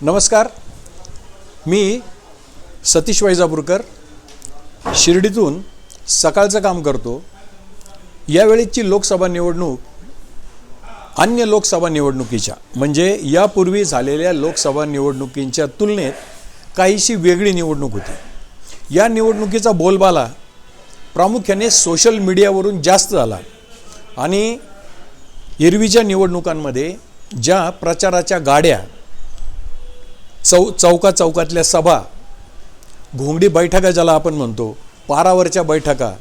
नमस्कार. मी सतीश वैजापूरकर. शिर्डीतून सकाळचं काम करतो. यावेळीची लोकसभा निवडणूक अन्य लोकसभा निवडणुकीच्या म्हणजे यापूर्वी झालेल्या लोकसभा निवडणुकींच्या तुलनेत काहीशी वेगळी निवडणूक होती. या निवडणुकीचा बोलबाला प्रामुख्याने सोशल मीडियावरून जास्त झाला आणि एरवीच्या निवडणुकांमध्ये ज्या प्रचाराच्या गाड्या चौ चौका चौकातल्या सभा घोंगडी बैठका ज्याला आपण म्हणतो पारावरच्या बैठका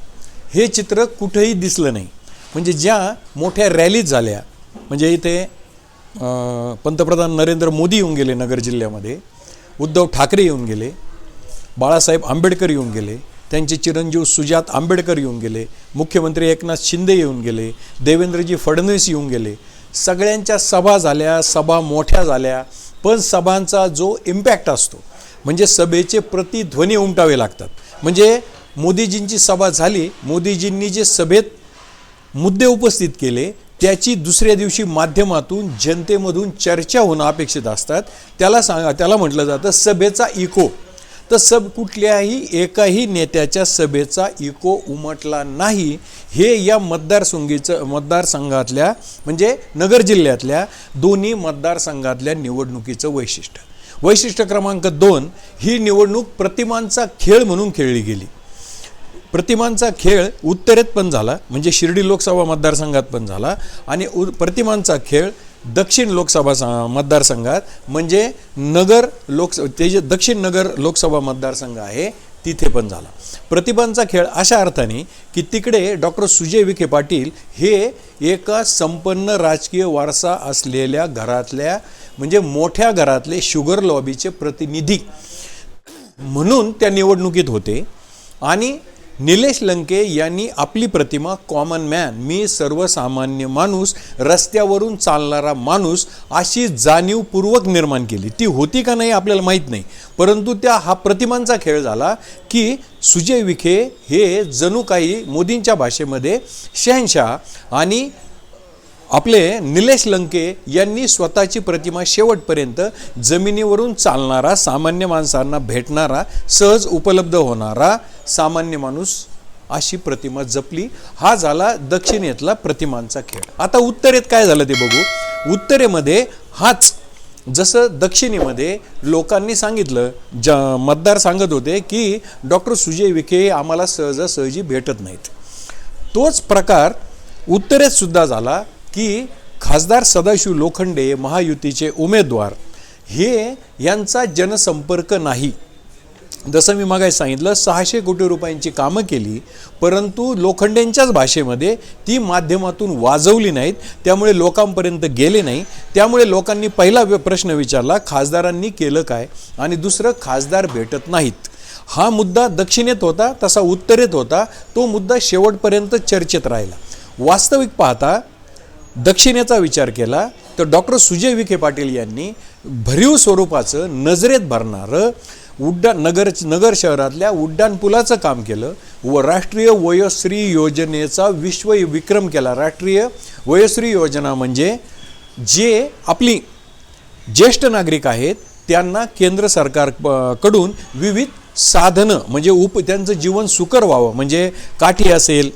हे चित्र कुठेही दिसलं नाही. म्हणजे ज्या मोठ्या रॅलीज झाल्या म्हणजे इथे पंतप्रधान नरेंद्र मोदी येऊन गेले नगर जिल्ह्यामध्ये उद्धव ठाकरे येऊन गेले बाळासाहेब आंबेडकर येऊन गेले त्यांचे चिरंजीव सुजात आंबेडकर येऊन गेले मुख्यमंत्री एकनाथ शिंदे येऊन गेले देवेंद्रजी फडणवीस येऊन गेले सगळ्यांच्या सभा झाल्या सभा मोठ्या झाल्या पण सभांचा जो इम्पॅक्ट असतो म्हणजे सभेचे प्रतिध्वनी उमटावे लागतात. म्हणजे मोदीजींची सभा झाली मोदीजींनी जे सभेत मुद्दे उपस्थित केले त्याची दुसऱ्या दिवशी माध्यमातून जनतेमधून चर्चा होणं अपेक्षित असतात. त्याला सांगा त्याला म्हटलं जातं सभेचा इको तर सब कुठल्याही एकाही नेत्याच्या सभेचा इको उमटला नाही हे या मतदारसंघीचं मतदारसंघातल्या म्हणजे नगर जिल्ह्यातल्या दोन्ही मतदारसंघातल्या निवडणुकीचं वैशिष्ट्य. वैशिष्ट्य क्रमांक दोन ही निवडणूक प्रतिमांचा खेळ म्हणून खेळली गेली. प्रतिमांचा खेळ उत्तरेत पण झाला म्हणजे शिर्डी लोकसभा मतदारसंघात पण झाला आणि उ प्रतिमांचा खेळ दक्षिण लोकसभा मतदारसंघात म्हणजे नगर लोकस ते जे दक्षिण नगर लोकसभा मतदारसंघ आहे तिथे पण झाला. प्रतिभांचा खेळ अशा अर्थाने की तिकडे डॉक्टर सुजय विखे पाटील हे एका संपन्न राजकीय वारसा असलेल्या घरातल्या म्हणजे मोठ्या घरातले शुगर लॉबीचे प्रतिनिधी. म्हणून त्या निवडणुकीत होते. आणि निलेश लंके यांनी आपली प्रतिमा कॉमन मॅन मी सर्वसामान्य माणूस रस्त्यावरून चालणारा माणूस अशी जाणीवपूर्वक निर्माण केली. ती होती का नाही आपल्याला माहीत नाही. परंतु त्या हा प्रतिमांचा खेळ झाला की सुजय विखे हे जणू काही मोदींच्या भाषेमध्ये शहनशाह आणि आपले निलेश लंके यांनी स्वतःची प्रतिमा शेवटपर्यंत जमिनीवरून चालणारा सामान्य माणसांना भेटणारा सहज उपलब्ध होणारा सामान्य माणूस अशी प्रतिमा जपली. हा झाला दक्षिणेतला प्रतिमांचा खेळ. आता उत्तरेत काय झालं ते बघू. उत्तरेमध्ये हाच जसं दक्षिणेमध्ये लोकांनी सांगितलं ज मतदार सांगत होते की डॉक्टर सुजय विखे आम्हाला सहजासहजी भेटत नाहीत. तोच प्रकार उत्तरेत सुद्धा झाला. की खासदार सदाशिव लोखंडे महायुतीचे उमेदवार हे यांचा जनसंपर्क नाही. जसं मी मागे सांगितलं सहाशे कोटी रुपयांची कामं केली परंतु लोखंडेंच्याच भाषेमध्ये ती माध्यमातून वाजवली नाहीत त्यामुळे लोकांपर्यंत गेले नाही. त्यामुळे लोकांनी पहिला प्रश्न विचारला खासदारांनी केलं काय? आणि दुसरं खासदार भेटत नाहीत. हा मुद्दा दक्षिणेत होता तसा उत्तरेत होता तो मुद्दा शेवटपर्यंत चर्चेत राहिला. वास्तविक पाहता दक्षिणेचा विचार केला तर डॉक्टर सुजय विखे पाटील यांनी भरीव स्वरूपाचं नजरेत भरणारं उड्डाण नगर नगर शहरातल्या उड्डाणपुलाचं काम केलं. व राष्ट्रीय वयोश्री योजनेचा विश्व विक्रम केला. राष्ट्रीय वयोश्री योजना म्हणजे जे आपली ज्येष्ठ नागरिक आहेत त्यांना केंद्र सरकारकडून विविध साधनं म्हणजे उप त्यांचं जीवन सुकर व्हावं. म्हणजे काठी असेल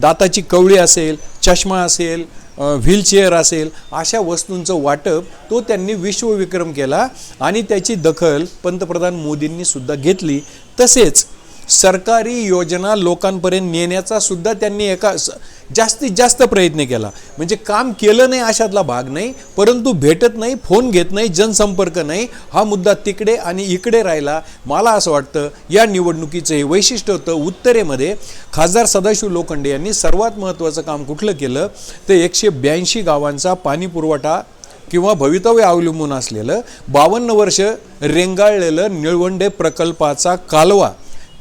दाताची कवळी असेल चष्मा असेल व्हीलचेअर असेल अशा वस्तूंचं वाटप तो त्यांनी विश्वविक्रम केला आणि त्याची दखल पंतप्रधान मोदींनी सुद्धा घेतली. तसेच सरकारी योजना लोकांपर्यंत नेण्याचा सुद्धा त्यांनी एका स- जास्तीत जास्त प्रयत्न केला. म्हणजे काम केलं नाही अशातला भाग नाही परंतु भेटत नाही फोन घेत नाही जनसंपर्क नाही हा मुद्दा तिकडे आणि इकडे राहिला. मला असं वाटतं या निवडणुकीचं हे वैशिष्ट्य होतं उत्तरेमध्ये खासदार सदाशिव लोखंडे यांनी सर्वात महत्त्वाचं काम कुठलं केलं? ते एकशे ब्याऐंशी गावांचा पाणी पुरवठा किंवा भवितव्य अवलंबून असलेलं बावन्न वर्ष रेंगाळलेलं निळवंडे प्रकल्पाचा कालवा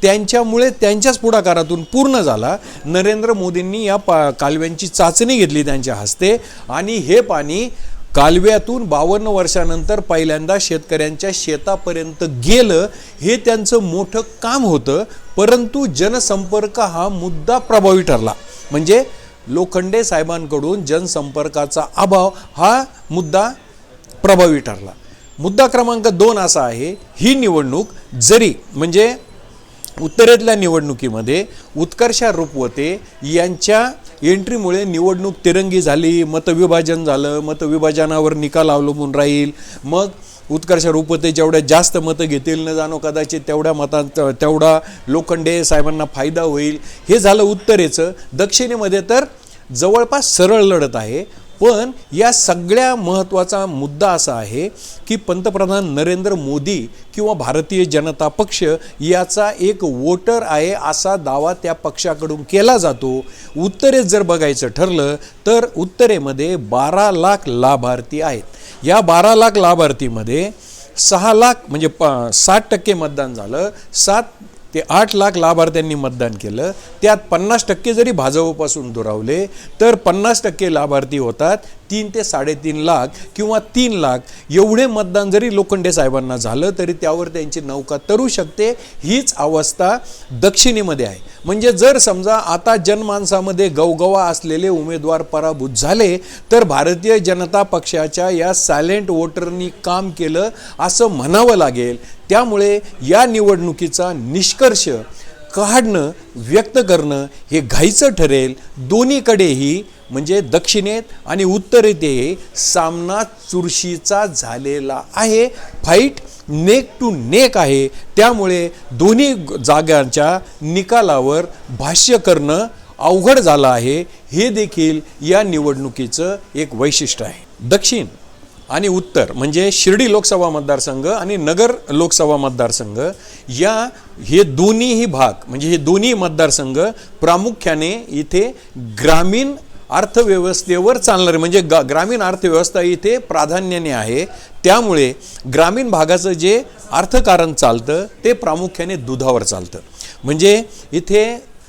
त्यांच्यामुळे त्यांच्याच पुढाकारातून पूर्ण झाला. नरेंद्र मोदींनी या पा कालव्यांची चाचणी घेतली त्यांच्या हस्ते. आणि हे पाणी कालव्यातून बावन्न वर्षानंतर पहिल्यांदा शेतकऱ्यांच्या शेतापर्यंत गेलं हे त्यांचं मोठं काम होतं. परंतु जनसंपर्क हा मुद्दा प्रभावी ठरला. म्हणजे लोखंडे साहेबांकडून जनसंपर्काचा अभाव हा मुद्दा प्रभावी ठरला. मुद्दा क्रमांक दोन असा आहे ही निवडणूक जरी म्हणजे उत्तरेतल्या निवडणुकीमध्ये उत्कर्षा रुपवते. यांच्या एंट्रीमुळे निवडणूक तिरंगी झाली मतविभाजन झालं मतविभाजनावर निकाल अवलंबून राहील. मग उत्कर्ष रूपते जेवढ्या जास्त मतं घेतील न जाणो कदाचित तेवढ्या मतांत तेवढा लोखंडे साहेबांना फायदा होईल. हे झालं उत्तरेचं. दक्षिणेमध्ये तर जवळपास सरळ लढत आहे. पण या सगळ्या महत्त्वाचा मुद्दा असा आहे की पंतप्रधान नरेंद्र मोदी किंवा भारतीय जनता पक्ष याचा एक वोटर आहे असा दावा त्या पक्षाकडून केला जातो. उत्तरेत जर बघायचं ठरलं तर उत्तरेमध्ये बारा लाख लाभार्थी आहेत. या बारा लाख लाभार्थीमध्ये सहा लाख म्हणजे प साठ टक्के मतदान झालं. सात ते आठ लाख लाभार्थ्यांनी मतदान केलं. त्यात पन्नास टक्के जरी भाजपपासून दुरावले तर पन्नास टक्के लाभार्थी होतात तीन ते साडेतीन लाख किंवा तीन लाख. एवढे मतदान जरी लोखंडे साहेबांना झालं तरी त्यावर त्यांची नौका तरू शकते. हीच अवस्था दक्षिणेमध्ये आहे. म्हणजे जर समजा आता जनमानसामध्ये गवगवा असलेले उमेदवार पराभूत झाले तर भारतीय जनता पक्षाच्या या सायलेंट वोटरनी काम केलं असं म्हणावं लागेल. त्यामुळे या निवडणुकीचा निष्कर्ष काढणं व्यक्त करणं हे घाईचं ठरेल. दोन्हीकडेही म्हणजे दक्षिणेत आणि उत्तरेतही सामना चुरशीचा झालेला आहे. फाईट नेक टू नेक आहे. त्यामुळे दोन्ही जागांच्या निकालावर भाष्य करणं अवघड झालं आहे. हे देखील या निवडणुकीचं एक वैशिष्ट्य आहे. दक्षिण आणि उत्तर म्हणजे शिर्डी लोकसभा मतदारसंघ आणि नगर लोकसभा मतदारसंघ या हे दोन्हीही भाग म्हणजे हे दोन्ही मतदारसंघ प्रामुख्याने इथे ग्रामीण अर्थव्यवस्थेवर चालणारे म्हणजे गा ग्रामीण अर्थव्यवस्था इथे प्राधान्याने आहे. त्यामुळे ग्रामीण भागाचं जे अर्थकारण चालतं ते प्रामुख्याने दुधावर चालतं. म्हणजे इथे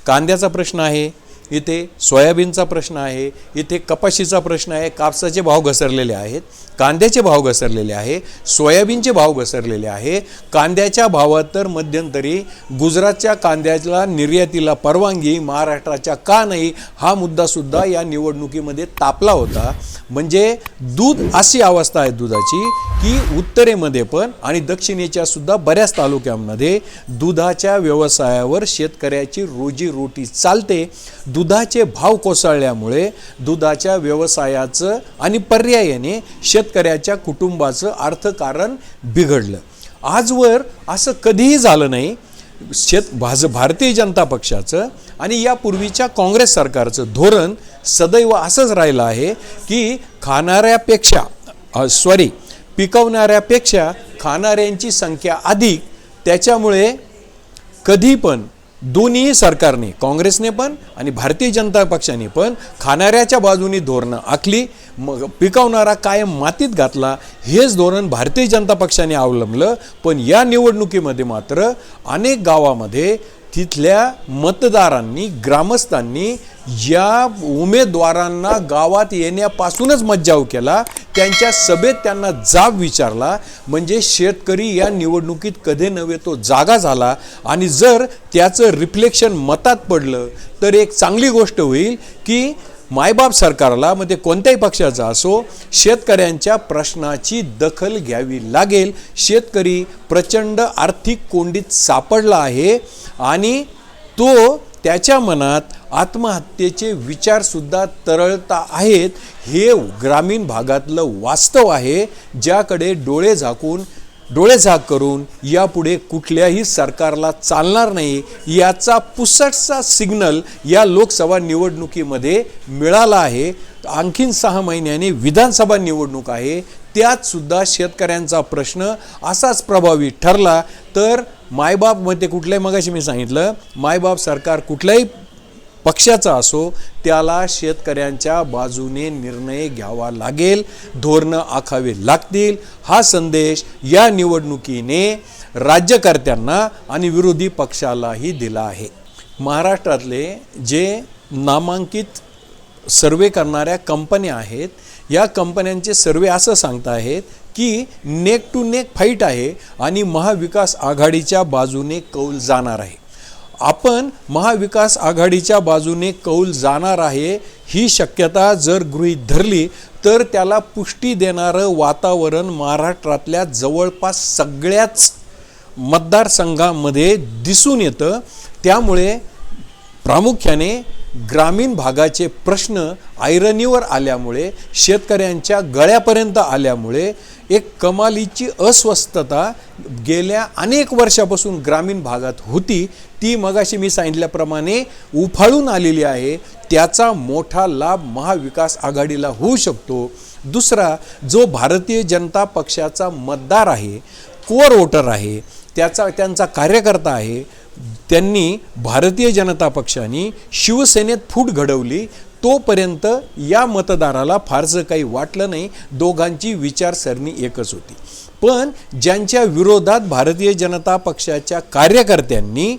कांद्याचा प्रश्न आहे इथे सोयाबीनचा प्रश्न आहे इथे कपाशीचा प्रश्न आहे कापसाचे भाव घसरलेले आहेत कांद्याचे भाव घसरलेले आहे सोयाबीनचे भाव घसरलेले आहे. कांद्याच्या भावात तर मध्यंतरी गुजरातच्या कांद्याला निर्यातीला परवानगी महाराष्ट्राच्या का नाही हा मुद्दासुद्धा या निवडणुकीमध्ये तापला होता. म्हणजे दूध अशी अवस्था आहे दुधाची की उत्तरेमध्ये पण आणि दक्षिणेच्या सुद्धा बऱ्याच तालुक्यांमध्ये दुधाच्या व्यवसायावर शेतकऱ्याची रोजीरोटी चालते. दुधाचे भाव कोसळल्यामुळे दुधाच्या व्यवसायाचं आणि पर्यायाने शेतकऱ्याच्या कुटुंबाचं अर्थकारण बिघडलं. आजवर असं कधीही झालं नाही. शेत भाज भारतीय जनता पक्षाचं आणि यापूर्वीच्या काँग्रेस सरकारचं धोरण सदैव असंच राहिलं आहे की खाणाऱ्यापेक्षा सॉरी पिकवणाऱ्यापेक्षा खाणाऱ्यांची संख्या अधिक. त्याच्यामुळे कधी पण दोन्ही सरकारने काँग्रेसने पण आणि भारतीय जनता पक्षाने पण खाणाऱ्याच्या बाजूनी धोरणं आखली. मग पिकवणारा कायम मातीत घातला हेच धोरण भारतीय जनता पक्षाने अवलंबलं. पण या निवडणुकीमध्ये मात्र अनेक गावामध्ये तिथल्या मतदारांनी ग्रामस्थांनी या उमेदवारांना गावात येण्यापासूनच मज्जाव केला. त्यांच्या सभेत त्यांना जाब विचारला. म्हणजे शेतकरी या निवडणुकीत कधी नव्हे तो जागा झाला. आणि जर त्याचं रिफ्लेक्शन मतात पडलं तर एक चांगली गोष्ट होईल की मायबाप सरकारला मग ते कोणत्याही पक्षाचा असो शेतकऱ्यांच्या प्रश्नाची दखल घ्यावी लागेल. शेतकरी प्रचंड आर्थिक कोंडीत सापडला आहे आणि तो त्याच्या मनात आत्महत्येचे विचारसुद्धा तरळता आहेत. हे ग्रामीण भागातलं वास्तव आहे ज्याकडे डोळे झाकून डोळे झाक करून यापुढे कुठल्याही सरकारला चालणार नाही याचा पुसटचा सिग्नल या लोकसभा निवडणुकीमध्ये मिळाला आहे. आणखीन सहा महिन्याने विधानसभा निवडणूक आहे. त्यातसुद्धा शेतकऱ्यांचा प्रश्न असाच प्रभावी ठरला. तर मायबापमध्ये कुठल्याही मगाशी मी सांगितलं मायबाप सरकार कुठल्याही पक्षाचा असो त्याला शेतकऱ्यांच्या बाजूने निर्णय घ्यावा लागेल धोरणं आखावे लागतील. हा संदेश या निवडणुकीने राज्यकर्त्यांना आणि विरोधी पक्षालाही दिला आहे. महाराष्ट्रातले जे नामांकित सर्वे करणाऱ्या कंपन्या आहेत या कंपन्यांचे सर्वे असं सांगत आहेत की नेक टू नेक फाईट आहे आणि महाविकास आघाडीच्या बाजूने कौल जाणार आहे. आपण महाविकास आघाडीच्या बाजूने कौल जाणार आहे ही शक्यता जर गृहीत धरली तर त्याला पुष्टी देणारं वातावरण महाराष्ट्रातल्या जवळपास सगळ्याच मतदारसंघामध्ये दिसून येतं. त्यामुळे प्रामुख्याने ग्रामीण भागाचे प्रश्न ऐरणीवर आल्यामुळे शेतकऱ्यांच्या गळ्यापर्यंत आल्यामुळे एक कमालीची अस्वस्थता गेल्या अनेक वर्षापासून ग्रामीण भागात होती. ती मगाशी मी सांगितल्याप्रमाणे उफाळून आलेली आहे. त्याचा मोठा लाभ महाविकास आघाडीला होऊ शकतो. दुसरा जो भारतीय जनता पक्षाचा मतदार आहे कोर वोटर आहे त्याचा त्यांचा कार्यकर्ता आहे त्यांनी भारतीय जनता पक्षाने शिवसेनेत फूट घडवली. तोपर्यंत या मतदाराला फारसं काही वाटलं नाही. दोघांची विचारसरणी एकच होती. पण ज्यांच्या विरोधात भारतीय जनता पक्षाच्या कार्यकर्त्यांनी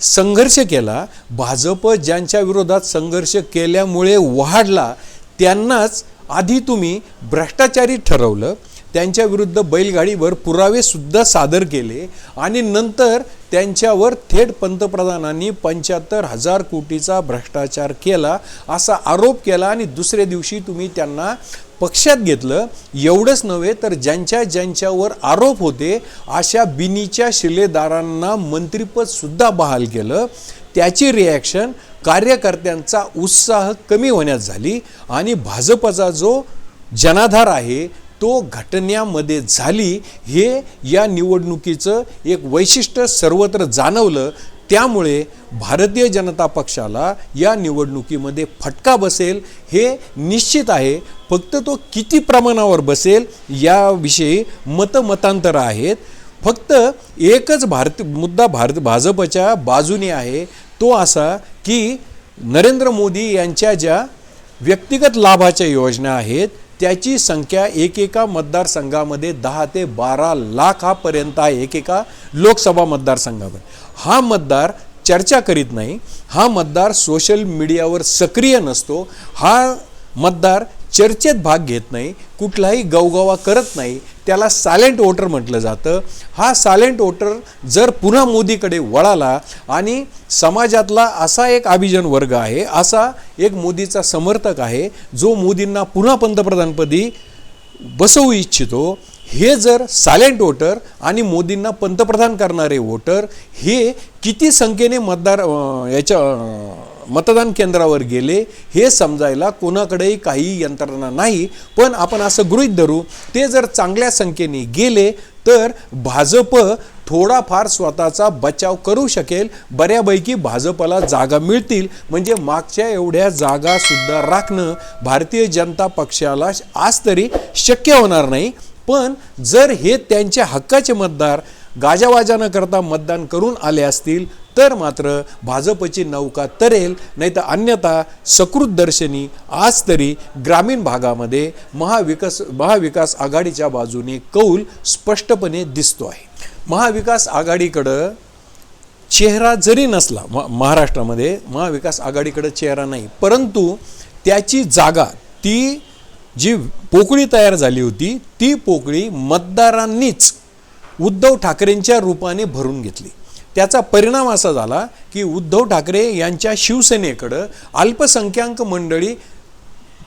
संघर्ष केला भाजप ज्यांच्या विरोधात संघर्ष केल्यामुळे वाढला त्यांनाच आधी तुम्ही भ्रष्टाचारी ठरवलं. त्यांच्या विरुद्ध बैलगाडीवर पुरावेसुद्धा सादर केले आणि नंतर त्यांच्यावर थेट पंतप्रधानांनी पंच्याहत्तर हजार कोटीचा भ्रष्टाचार केला असा आरोप केला आणि दुसऱ्या दिवशी तुम्ही त्यांना पक्षात घेतलं. एवढंच नव्हे तर ज्यांच्या ज्यांच्यावर आरोप होते अशा बिनीच्या शिलेदारांना मंत्रीपदसुद्धा बहाल केलं. त्याची रिॲक्शन कार्यकर्त्यांचा उत्साह कमी होण्यास झाली आणि भाजपचा जो जनाधार आहे तो घटण्यामध्ये झाली हे या निवडणुकीचं एक वैशिष्ट्य सर्वत्र जाणवलं. त्यामुळे भारतीय जनता पक्षाला या निवडणुकीमध्ये फटका बसेल हे निश्चित आहे. फक्त तो किती प्रमाणावर बसेल याविषयी मतमतांतरं आहेत. फक्त एकच भारत मुद्दा भारत भाजपच्या बाजूने आहे. तो असा की नरेंद्र मोदी यांच्या ज्या व्यक्तिगत लाभाच्या योजना आहेत त्याची संख्या एकेका मतदारसंघामध्ये दहा ते बारा लाखापर्यंत आहे एकेका लोकसभा मतदारसंघामध्ये. हा मतदार चर्चा करीत नाही हा मतदार सोशल मीडियावर सक्रिय नसतो हा मतदार चर्चेत भाग घेत नाही कुठलाही गवगवा करत नाही त्याला सायलेंट वोटर म्हटलं जातं. हा सायलेंट वोटर जर पुन्हा मोदीकडे वळाला आणि समाजातला असा एक अभिजन वर्ग आहे असा एक मोदीचा समर्थक आहे जो मोदींना पुन्हा पंतप्रधानपदी बसवू इच्छितो हे जर सायलेंट वोटर आणि मोदींना पंतप्रधान करणारे वोटर हे किती संख्येने मतदार याच्या मतदान केंद्रावर गेले हे समजायला कोणाकडेही काही यंत्रणा नाही. पण आपण असं गृहीत धरू ते जर चांगल्या संख्येने गेले तर भाजप थोडाफार स्वतःचा बचाव करू शकेल. बऱ्यापैकी भाजपला जागा मिळतील. म्हणजे मागच्या एवढ्या जागासुद्धा राखणं भारतीय जनता पक्षाला आज तरी शक्य होणार नाही. पण जर हे त्यांच्या हक्काचे मतदार गाजावाजा न करता मतदान करून आले असतील तर मात्र भाजपची नौका तरेल नाही तर अन्यथा सकृतदर्शनी आज तरी ग्रामीण भागामध्ये महाविकास महाविकास आघाडीच्या बाजूने कौल स्पष्टपणे दिसतो आहे. महाविकास आघाडीकडं चेहरा जरी नसला म महाराष्ट्रामध्ये महाविकास आघाडीकडं चेहरा नाही परंतु त्याची जागा ती जी पोकळी तयार झाली होती ती पोकळी मतदारांनीच उद्धव ठाकरेंच्या रूपाने भरून घेतली. त्याचा परिणाम असा झाला की उद्धव ठाकरे यांच्या शिवसेनेकडं अल्पसंख्याक मंडळी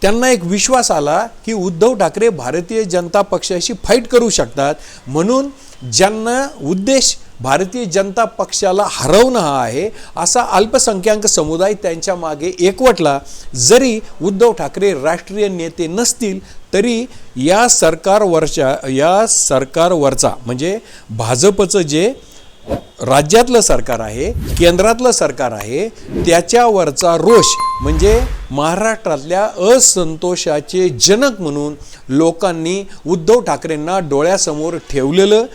त्यांना एक विश्वास आला की उद्धव ठाकरे भारतीय जनता पक्षाशी फाईट करू शकतात. म्हणून ज्यांना उद्देश भारतीय जनता पक्षाला हरवणं हा आहे असा अल्पसंख्याक समुदाय त्यांच्या मागे एकवटला. जरी उद्धव ठाकरे राष्ट्रीय नेते नसतील तरी या सरकारवरच्या या सरकारवरचा म्हणजे भाजपचं जे राज्यातलं सरकार आहे केंद्रातलं सरकार आहे त्याच्यावरचा रोष म्हणजे महाराष्ट्रातल्या असंतोषाचे जनक म्हणून लोकांनी उद्धव ठाकरेंना डोळ्यासमोर ठेवलेलं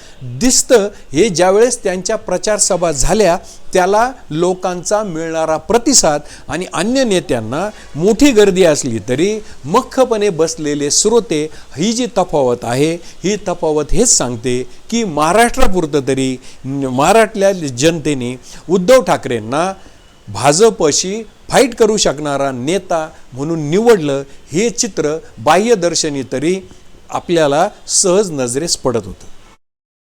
दिसतं. हे ज्यावेळेस त्यांच्या प्रचारसभा झाल्या त्याला लोकांचा मिळणारा प्रतिसाद आणि अन्य नेत्यांना मोठी गर्दी असली तरी मख्खपणे बसलेले श्रोते ही जी तफावत आहे ही तफावत हेच सांगते की महाराष्ट्रापुरतं तरी महाराष्ट्रातल्या जनतेने उद्धव ठाकरेंना भाजपशी फाईट करू शकणारा नेता म्हणून निवडलं हे चित्र बाह्यदर्शनी तरी आपल्याला सहज नजरेस पडत होतं.